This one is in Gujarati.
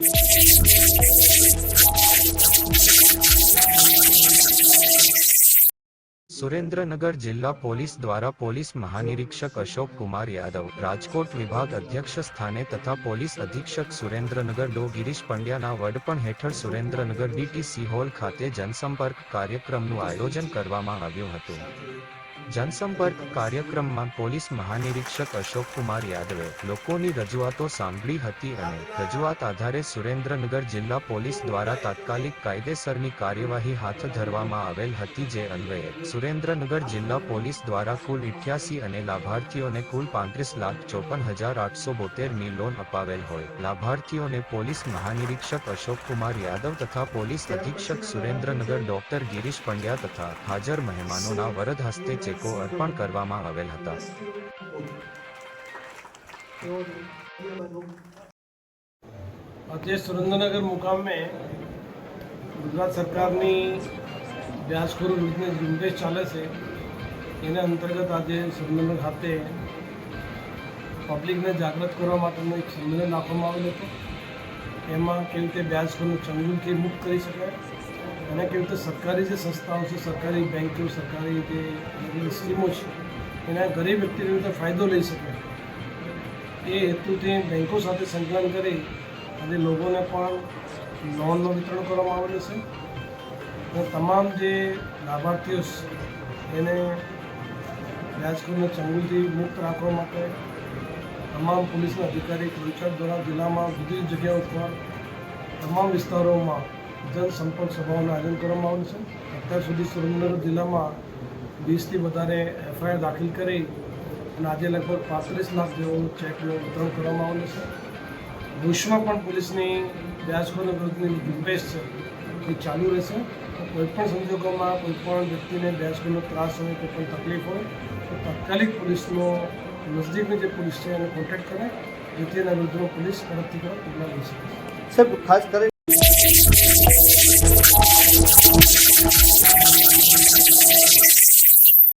Thank you. સુરેન્દ્રનગર જિલ્લા પોલીસ દ્વારા પોલીસ મહાનિરીક્ષક અશોક કુમાર યાદવ, રાજકોટ વિભાગ અધ્યક્ષ સ્થાને તથા પોલીસ અધિક્ષક સુરેન્દ્રનગર ડો. ગિરીશ પંડ્યાના વડપણ હેઠળ સુરેન્દ્રનગર ડીટીસી હોલ ખાતે જનસંપર્ક કાર્યક્રમનું આયોજન કરવામાં આવ્યું હતું. જનસંપર્ક કાર્યક્રમમાં પોલીસ મહાનિરીક્ષક અશોક કુમાર યાદવે લોકોની રજૂઆતો સાંભળી હતી અને રજૂઆત આધારે સુરેન્દ્રનગર જિલ્લા પોલીસ દ્વારા તાત્કાલિક કાયદેસરની કાર્યવાહી હાથ ધરવામાં આવેલ હતી જે અન્વયે સુરેન્દ્રનગર જિલ્લા પોલીસ દ્વારા કુલ ઇઠ્યાસી અને લાભાર્થીઓને કુલ પાંત્રીસ લાખ ચોપન હજાર આઠસો બોતેરની લોન અપાવેલ હોય. લાભાર્થીઓને પોલીસ મહાનિરીક્ષક અશોક કુમાર યાદવ તથા પોલીસ અધિક્ષક સુરેન્દ્રનગર ડોક્ટર ગિરીશ પંડ્યા તથા હાજર મહેમાનોના વરદ હસ્તે ચેકો અર્પણ કરવામાં આવેલ હતા. આજે સુરેન્દ્રનગર મુકામે ગુજરાત સરકારની વ્યાજખોરો વિરુદ્ધની ઝુંબેશ ચાલે છે. એના અંતર્ગત આજે સંમેલન ખાતે પબ્લિકને જાગૃત કરવા માટેનું એક સંમેલન રાખવામાં આવેલું હતું. એમાં કેવી રીતે વ્યાજખોરનું ચંગુલથી મુક્ત કરી શકાય અને કેવી રીતે સરકારી જે સંસ્થાઓ છે, સરકારી બેન્કો સરકારી જે સ્કીમો છે, એના ગરીબ વ્યક્તિને રીતે ફાયદો લઈ શકે. એ હેતુથી બેન્કો સાથે સંકલન કરી આજે લોકોને પણ લોનનું વિતરણ કરવામાં આવેલું છે. અને તમામ જે લાભાર્થીઓ એને વ્યાજકોને ચંગુલથી મુક્ત રાખવા માટે તમામ પોલીસના અધિકારી કર્મચારી દ્વારા જિલ્લામાં વિવિધ જગ્યાઓ પર તમામ વિસ્તારોમાં જનસંપર્ક સભાઓનું આયોજન કરવામાં આવ્યું છે. અત્યાર સુધી સુરેન્દ્રનગર જિલ્લામાં વીસથી વધારે એફઆઈઆર દાખલ કરી અને આજે લગભગ પાંત્રીસ લાખ જેવું ચેકનું વિતરણ કરવામાં આવેલું છે. ભવિષ્યમાં પણ પોલીસની વ્યાજખોરો વિરુદ્ધની ઝુંબેશ છે એ ચાલુ રહેશે. કોઈપણ સંજોગોમાં કોઈપણ વ્યક્તિને વ્યાજખોરનો ત્રાસ હોય કોઈ પણ તકલીફ હોય, તો તાત્કાલિક પોલીસનો નજદીકની જે પોલીસ છે એને કોન્ટેક્ટ કરે, જેથી એના વિરુદ્ધમાં પોલીસ ઝડપથી કડક પગલાં લઈ શકે. સાહેબ, ખાસ કરીને